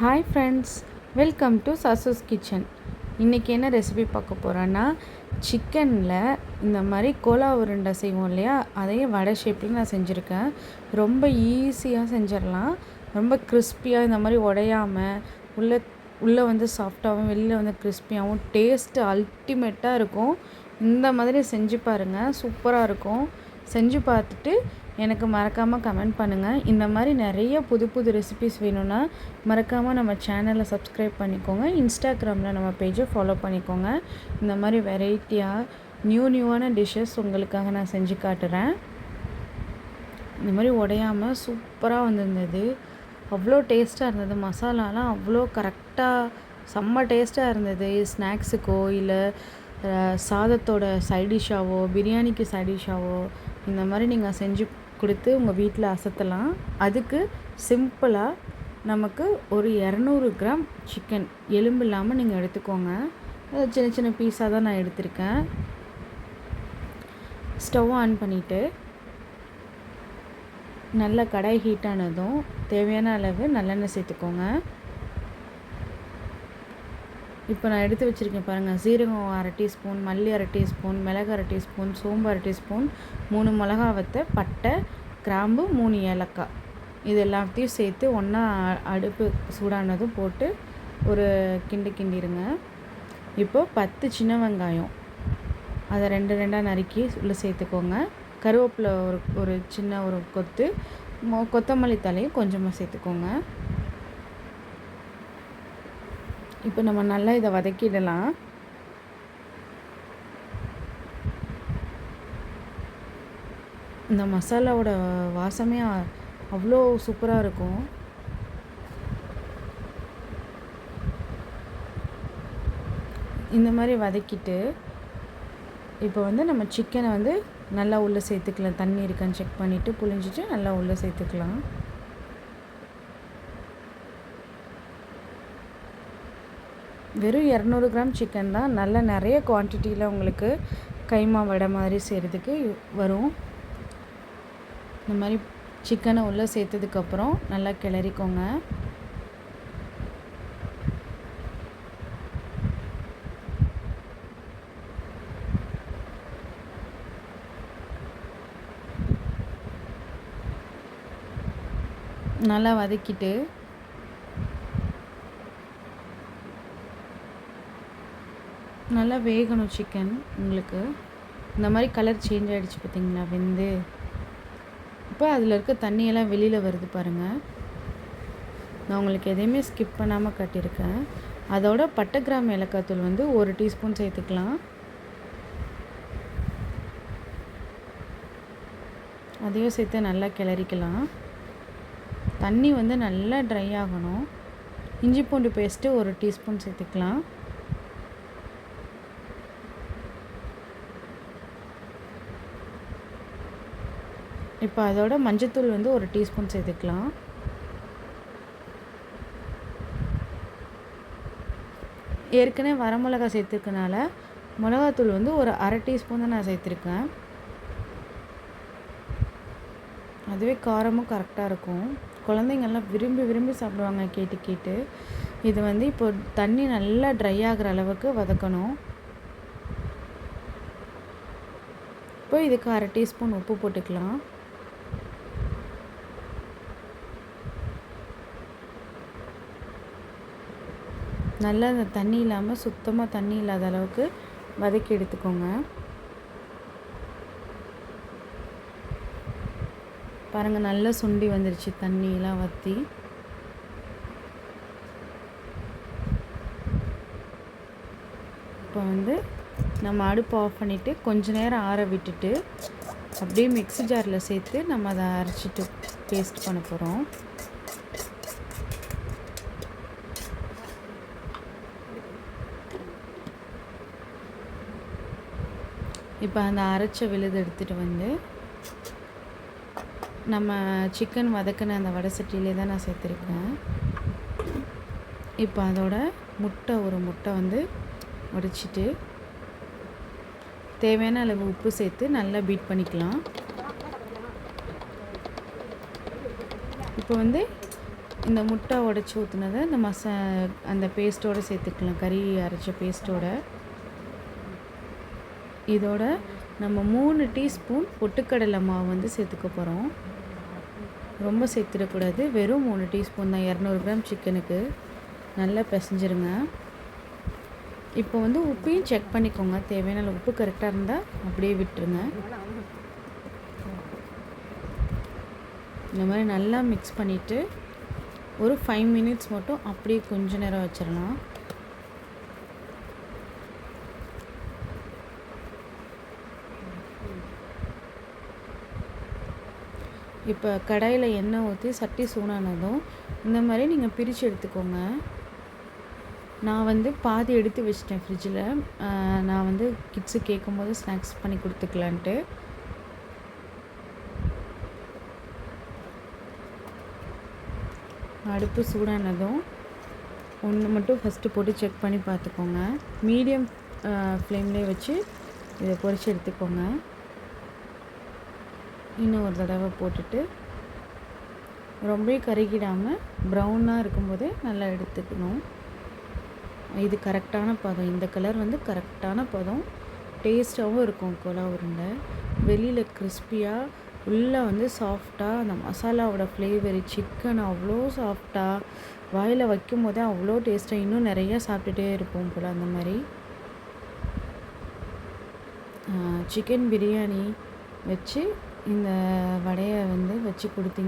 Hi friends welcome to சசஸ் kitchen இன்றைக்கி என்ன ரெசிபி பார்க்க போகிறோன்னா சிக்கனில் இந்த மாதிரி கோலா உருண்டை செய்வோம் இல்லையா? அதையே வடை ஷேப்பில் நான் செஞ்சுருக்கேன். ரொம்ப ஈஸியாக செஞ்சிடலாம். ரொம்ப கிறிஸ்பியாக இந்த மாதிரி உடையாமல் உள்ளே உள்ளே வந்து சாஃப்டாகவும் வெளியில் வந்து கிறிஸ்பியாகவும் டேஸ்ட்டு அல்டிமேட்டாக இருக்கும். இந்த மாதிரி செஞ்சு பாருங்கள் சூப்பராக இருக்கும். செஞ்சு பார்த்துட்டு எனக்கு மறக்காமல் கமெண்ட் பண்ணுங்கள் இந்த மாதிரி நிறைய புது புது ரெசிபிஸ் வேணும்னா மறக்காமல் நம்ம சேனலை சப்ஸ்கிரைப் பண்ணிக்கோங்க. இன்ஸ்டாகிராமில் நம்ம பேஜை ஃபாலோ பண்ணிக்கோங்க. இந்த மாதிரி வெரைட்டியாக நியூ நியூவான டிஷ்ஷஸ் உங்களுக்காக நான் செஞ்சு காட்டுறேன். இந்த மாதிரி உடையாமல் சூப்பராக வந்திருந்தது. அவ்வளோ டேஸ்ட்டாக இருந்தது. மசாலாலாம் அவ்வளோ கரெக்டாக செம்ம டேஸ்ட்டாக இருந்தது. ஸ்நாக்ஸுக்கோ இல்லை சாதத்தோட சைடிஷாவோ பிரியாணிக்கு சைடிஷாவோ இந்த மாதிரி நீங்கள் செஞ்சு கொடுத்து உங்கள் வீட்டில் அசத்தலாம். அதுக்கு சிம்பிளாக நமக்கு ஒரு இரநூறு கிராம் சிக்கன் எலும்பு இல்லாமல் நீங்கள் எடுத்துக்கோங்க. சின்ன சின்ன பீஸாக தான் நான் எடுத்திருக்கேன். ஸ்டவ் ஆன் பண்ணிவிட்டு நல்ல கடாய் ஹீட் ஆனதும் தேவையான அளவு நல்லெண்ணெய் சேர்த்துக்கோங்க. இப்போ நான் எடுத்து வச்சுருக்கேன் பாருங்கள் சீரகம் அரை டீஸ்பூன் மல்லி அரை டீஸ்பூன் மிளகு அரை டீஸ்பூன் சோம்பு அரை டீஸ்பூன் மூணு மிளகா வத்த பட்டை கிராம்பு மூணு ஏலக்காய். இது எல்லாத்தையும் சேர்த்து ஒன்றா அடுப்பு சூடானதும் போட்டு ஒரு கிண்டு கிண்டிடுங்க இப்போது பத்து சின்ன வெங்காயம். அதை ரெண்டு ரெண்டாக நறுக்கி உள்ளே சேர்த்துக்கோங்க. கருவேப்பிலை ஒரு ஒரு சின்ன ஒரு கொத்து கொத்தமல்லி தலையும் கொஞ்சமாக சேர்த்துக்கோங்க. இப்போ நம்ம நல்லா இதை வதக்கிடலாம். இந்த மசாலாவோட வாசமே அவ்வளோ சூப்பராக இருக்கும். இந்த மாதிரி வதக்கிட்டு இப்போ வந்து நம்ம சிக்கனை வந்து நல்லா உள்ளே சேர்த்துக்கலாம். தண்ணி இருக்கான்னு செக் பண்ணிவிட்டு புளிஞ்சிட்டு நல்லா உள்ளே சேர்த்துக்கலாம். வெறும் இரநூறு கிராம் சிக்கன் தான். நல்ல நிறைய குவான்டிட்டியில் உங்களுக்கு கைமா வடை மாதிரி செய்கிறதுக்கு வரும். இந்த மாதிரி சிக்கனை உள்ளே சேர்த்ததுக்கப்புறம் நல்லா கிளறிக்கோங்க. நல்லா வதக்கிட்டு நல்லா வேகணும் சிக்கன் உங்களுக்கு. இந்த மாதிரி கலர் சேஞ்ச் ஆகிடுச்சு பார்த்தீங்களா வெந்து. இப்போ அதில் இருக்க தண்ணியெல்லாம் வெளியில் வருது பாருங்கள் நான் உங்களுக்கு எதையுமே ஸ்கிப் பண்ணாமல் கட்டியிருக்கேன். அதோட பட்டை கிராம் ஏலக்காய்த்தூள் வந்து ஒரு டீஸ்பூன் சேர்த்துக்கலாம். அதையும் சேர்த்து நல்லா கிளறிக்கலாம். தண்ணி வந்து நல்லா ட்ரை ஆகணும். இஞ்சி பூண்டு பேஸ்ட்டு ஒரு டீஸ்பூன் சேர்த்துக்கலாம். இப்போ அதோட மஞ்சத்தூள் வந்து ஒரு டீஸ்பூன் சேர்த்துக்கலாம். ஏற்கனவே வரமிளகா சேர்த்துக்கனால மிளகாத்தூள் வந்து ஒரு அரை டீஸ்பூன் தான் நான் சேர்த்துருக்கேன். அதுவே காரமும் கரெக்டாக இருக்கும். குழந்தைங்கள்லாம் விரும்பி விரும்பி சாப்பிடுவாங்க கேட்டு கேட்டு. இது வந்து இப்போ தண்ணி நல்லா ட்ரை ஆகிற அளவுக்கு வதக்கணும். இப்போ இதுக்கு அரை டீஸ்பூன் உப்பு போட்டுக்கலாம். நல்லா அந்த தண்ணி இல்லாமல் சுத்தமாக தண்ணி இல்லாத அளவுக்கு வதக்கி எடுத்துக்கோங்க. பாருங்கள் நல்லா சுண்டி வந்துருச்சு தண்ணியெலாம் வற்றி இப்போ வந்து நம்ம அடுப்பு ஆஃப் பண்ணிவிட்டு கொஞ்ச நேரம் ஆற விட்டுட்டு அப்படியே மிக்ஸி ஜாரில் சேர்த்து நம்ம அதை அரைச்சிட்டு பேஸ்ட் பண்ண போகிறோம் இப்போ அந்த அரைச்ச விழுது எடுத்துகிட்டு வந்து நம்ம சிக்கன் வதக்கின அந்த வடை சட்டியிலே தான் நான் சேர்த்துருக்கேன். இப்போ அதோட முட்டை ஒரு முட்டை வந்து உடைச்சிட்டு தேவையான அளவு உப்பு சேர்த்து நல்லா பீட் பண்ணிக்கலாம். இப்போ வந்து இந்த முட்டை உடச்சி ஊற்றுனதை இந்த மசா அந்த பேஸ்ட்டோடு சேர்த்துக்கலாம். கறி அரைச்ச பேஸ்ட்டோட இதோட நம்ம மூணு டீஸ்பூன் பொட்டுக்கடலை மாவு வந்து சேர்த்துக்க போகிறோம் ரொம்ப சேர்த்துடக்கூடாது. வெறும் மூணு டீஸ்பூன் தான். இரநூறு கிராம் சிக்கனுக்கு. நல்லா பிசைஞ்சிருங்க. இப்போ வந்து உப்பையும் செக் பண்ணிக்கோங்க. தேவையான உப்பு கரெக்டாக இருந்தால் அப்படியே விட்டுருங்க. இந்த மாதிரி நல்லா மிக்ஸ் பண்ணிவிட்டு ஒரு ஃபைவ் மினிட்ஸ் மட்டும் அப்படியே கொஞ்ச நேரம் வச்சிடலாம் இப்போ கடாயில் எண்ணெய் ஊற்றி சட்டி சூடானதும் இந்த மாதிரி நீங்கள் பிரித்து எடுத்துக்கோங்க. நான் வந்து பாதி எடுத்து வச்சிட்டேன் ஃப்ரிட்ஜில் நான் வந்து கிட்ஸு கேட்கும்போது ஸ்நாக்ஸ் பண்ணி கொடுத்துக்கலான்ட்டு. அடுப்பு சூடானதும் ஒன்று மட்டும் ஃபஸ்ட்டு போட்டு செக் பண்ணி பார்த்துக்கோங்க. மீடியம் ஃப்ளேம்லேயே வச்சு இதை பொறிச்சு எடுத்துக்கோங்க. இன்னும் ஒரு தடவை போட்டுட்டு ரொம்ப கருகிடாமல் ப்ரௌனாக இருக்கும்போதே நல்லா எடுத்துக்கணும். இது கரெக்டான பதம். இந்த கலர் வந்து கரெக்டான பதம். டேஸ்ட்டாகவும் இருக்கும் கொலா உருண்டை. வெளியில் கிறிஸ்பியாக உள்ளே வந்து சாஃப்டாக அந்த மசாலாவோட ஃப்ளேவரு சிக்கன் அவ்வளோ சாஃப்டாக வாயில் வைக்கும் போதே அவ்வளோ டேஸ்ட்டாக இன்னும் நிறையா சாப்பிட்டுட்டே இருப்போம் போல் அந்த மாதிரி. சிக்கன் பிரியாணி வச்சு இந்த வடையை வந்து வச்சு கொடுத்தீங்க.